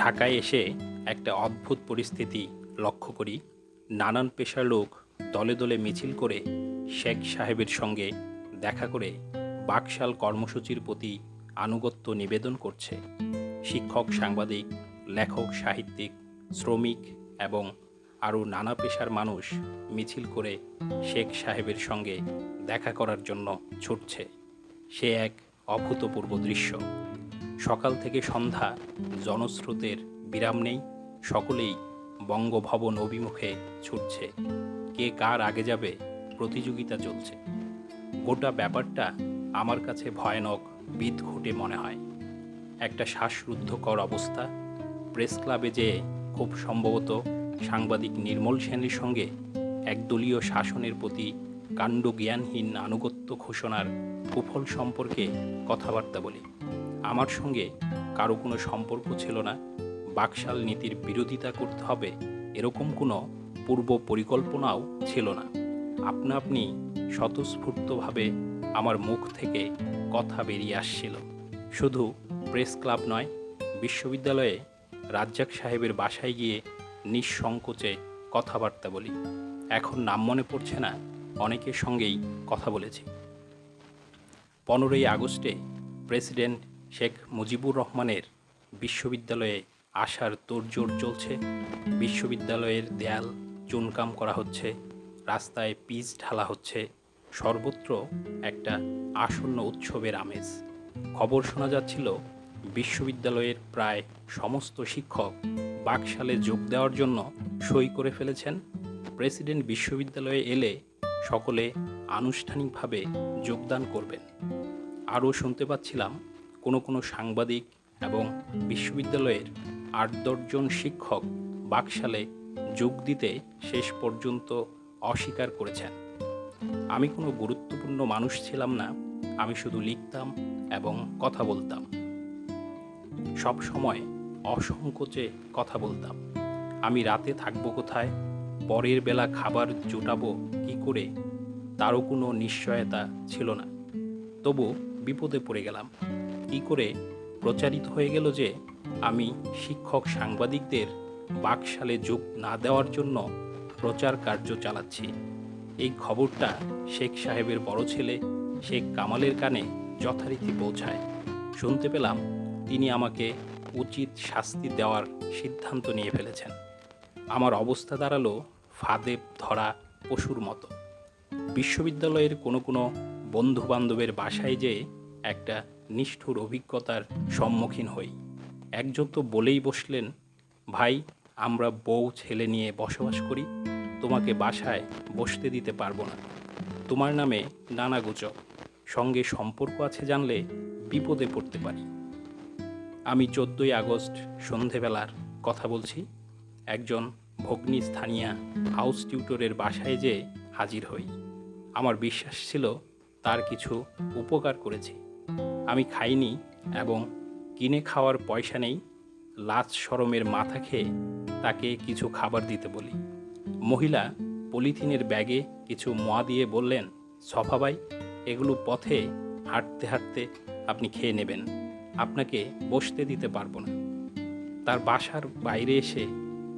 ঢাকায় এসে একটা অদ্ভুত পরিস্থিতি লক্ষ্য করি। নানান পেশার লোক দলে দলে মিছিল করে শেখ সাহেবের সঙ্গে দেখা করে বাকশাল কর্মসূচির প্রতি আনুগত্য নিবেদন করছে। শিক্ষক, সাংবাদিক, লেখক, সাহিত্যিক, শ্রমিক এবং আরও নানা পেশার মানুষ মিছিল করে শেখ সাহেবের সঙ্গে দেখা করার জন্য ছুটছে। সে এক অভূতপূর্ব দৃশ্য। সকাল থেকে সন্ধ্যা জনস্রোতের বিরাম নেই, সকলেই বঙ্গভবন অভিমুখে ছুটছে। কে কার আগে যাবে প্রতিযোগিতা চলছে। গোটা ব্যাপারটা আমার কাছে ভয়ানক, বিদঘুটে মনে হয়। একটা শ্বাসরুদ্ধকর অবস্থা, প্রেস ক্লাবে যেয়ে খুব সম্ভবত সাংবাদিক নির্মল সেনের সঙ্গে একদলীয় শাসনের প্রতি কাণ্ড জ্ঞানহীন আনুগত্য ঘোষণার কুফল সম্পর্কে কথাবার্তা বলি। আমার সঙ্গে কারও কোনো সম্পর্ক ছিল না। বাকশাল নীতির বিরোধিতা করতে হবে এরকম কোনো পূর্ব পরিকল্পনাও ছিল না। আপনা আপনি স্বতঃস্ফূর্তভাবে আমার মুখ থেকে কথা বেরিয়ে আসছিল। শুধু প্রেস ক্লাব নয়, বিশ্ববিদ্যালয়ে রাজ্জাক সাহেবের বাসায় গিয়ে নিঃসংকোচে কথাবার্তা বলি। এখন নাম মনে পড়ছে না, অনেকের সঙ্গেই কথা বলেছি। পনেরোই আগস্টে প্রেসিডেন্ট শেখ মুজিবুর রহমানের বিশ্ববিদ্যালয়ে আসার তোড়জোড় চলছে। বিশ্ববিদ্যালয়ের দেয়াল চুনকাম করা হচ্ছে, রাস্তায় পিচ ঢালা হচ্ছে, সর্বত্র একটা আসন্ন উৎসবের আমেজ। খবর শোনা যাচ্ছিল, বিশ্ববিদ্যালয়ের প্রায় সমস্ত শিক্ষক বাকশালে যোগ দেওয়ার জন্য সই করে ফেলেছেন। প্রেসিডেন্ট বিশ্ববিদ্যালয়ে এলে সকলে আনুষ্ঠানিকভাবে যোগদান করবেন। আরও শুনতে পাচ্ছিলাম কোনো কোনো সাংবাদিক এবং বিশ্ববিদ্যালয়ের আট দশজন শিক্ষক বাকশালে যোগ দিতে শেষ পর্যন্ত অস্বীকার করেছেন। আমি কোনো গুরুত্বপূর্ণ মানুষ ছিলাম না, আমি শুধু লিখতাম এবং কথা বলতাম। সব সময় অসংকোচে কথা বলতাম। আমি রাতে থাকব কোথায়? পরের বেলা খাবার জোটাবো কি করে? তারও কোনো নিশ্চয়তা ছিল না। তবু বিপদে পড়ে গেলাম। কি করে প্রচারিত হয়ে গেল যে আমি শিক্ষক সাংবাদিকদের বাকশালে যোগ না দেওয়ার জন্য প্রচার কার্য চালাচ্ছি। এই খবরটা শেখ সাহেবের বড় ছেলে, শেখ কামালের কানে যথারীতি পৌঁছায়। শুনতে পেলাম তিনি আমাকে উচিত শাস্তি দেওয়ার সিদ্ধান্ত নিয়ে ফেলেছেন। আমার অবস্থা দাঁড়াল ফাঁদে ধরা পশুর মতো। বিশ্ববিদ্যালয়ের কোনো কোনো বন্ধু বান্ধবের বাসায় যেয়ে একটা নিষ্ঠুর অভিজ্ঞতার সম্মুখীন হই। একজন তো বলেই বসলেন, ভাই, আমরা বউ ছেলে নিয়ে বসবাস করি, তোমাকে বাসায় বসতে দিতে পারব না। তোমার নামে নানা গুজব, সঙ্গে সম্পর্ক আছে জানলে বিপদে পড়তে পারি। আমি চোদ্দোই আগস্ট সন্ধেবেলার কথা বলছি, একজন ভগ্নী স্থানীয় হাউস টিউটরের বাসায় যেয়ে হাজির হই। আমার বিশ্বাস ছিল তার কিছু উপকার করেছি। আমি খাইনি এবং কিনে খাওয়ার পয়সা নেই লাজ সরমের মাথা খেয়ে তাকে কিছু খাবার দিতে বলি। মহিলা পলিথিনের ব্যাগে কিছু মোয়া দিয়ে বললেন সফাবাই এগুলো পথে হাঁটতে হাঁটতে আপনি খেয়ে নেবেন, আপনাকে বসতে দিতে পারব না। তার বাসার বাইরে এসে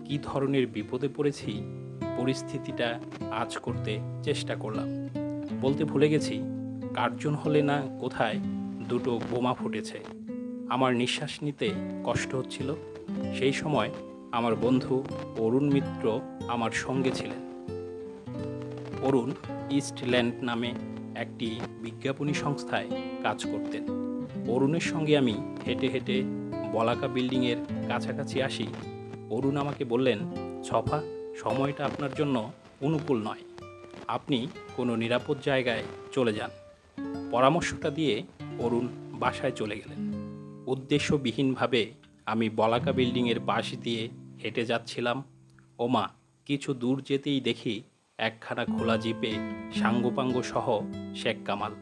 কী ধরনের বিপদে পড়েছি, পরিস্থিতিটা আজ করতে চেষ্টা করলাম। বলতে ভুলে গেছি, কার্জন হলে না কোথায় দুটো বোমা ফুটেছে। আমার নিঃশ্বাস নিতে কষ্ট হচ্ছিল। সেই সময় আমার বন্ধু অরুণ মিত্র আমার সঙ্গে ছিলেন। অরুণ ইস্টল্যান্ড নামে একটি বিজ্ঞাপনী সংস্থায় কাজ করতেন। অরুণের সঙ্গে আমি হেঁটে হেঁটে বলাকা বিল্ডিংয়ের কাছাকাছি আসি। অরুণ আমাকে বললেন, ছফা, সময়টা আপনার জন্য অনুকূল নয়। আপনি কোনো নিরাপদ জায়গায় চলে যান। পরামর্শটা দিয়ে অরুণ বাসায় চলে গেলেন। উদ্দেশ্যবিহীনভাবে আমি বলাকা বিল্ডিংয়ের পাশ দিয়ে হেঁটে যাচ্ছিলাম। ওমা, কিছু দূর যেতেই দেখি একখানা খোলা জিপে সাঙ্গপাঙ্গ সহ শেখ কামাল।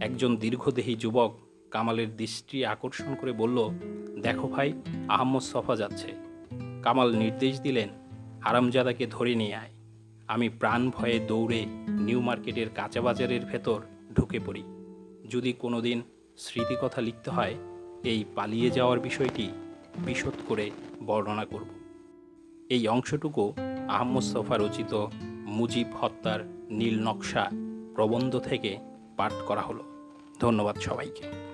একজন দীর্ঘদেহী যুবক কামালের দৃষ্টি আকর্ষণ করে বলল, দেখো ভাই, আহম্মদ সফা যাচ্ছে। কামাল নির্দেশ দিলেন, হারামজাদাকে ধরে নিয়ে আয়। আমি প্রাণ ভয়ে দৌড়ে নিউ মার্কেটের কাঁচা বাজারের ভেতর ঢুকে পড়ি। যদি কোনোদিন স্মৃতিকথা লিখতে হয়, এই পালিয়ে যাওয়ার বিষয়টি বিশদ করে বর্ণনা করব। এই অংশটুকু আহমদ সোফা রচিত মুজিব হত্যার নীল নকশা প্রবন্ধ থেকে পাঠ করা হলো। ধন্যবাদ সবাইকে।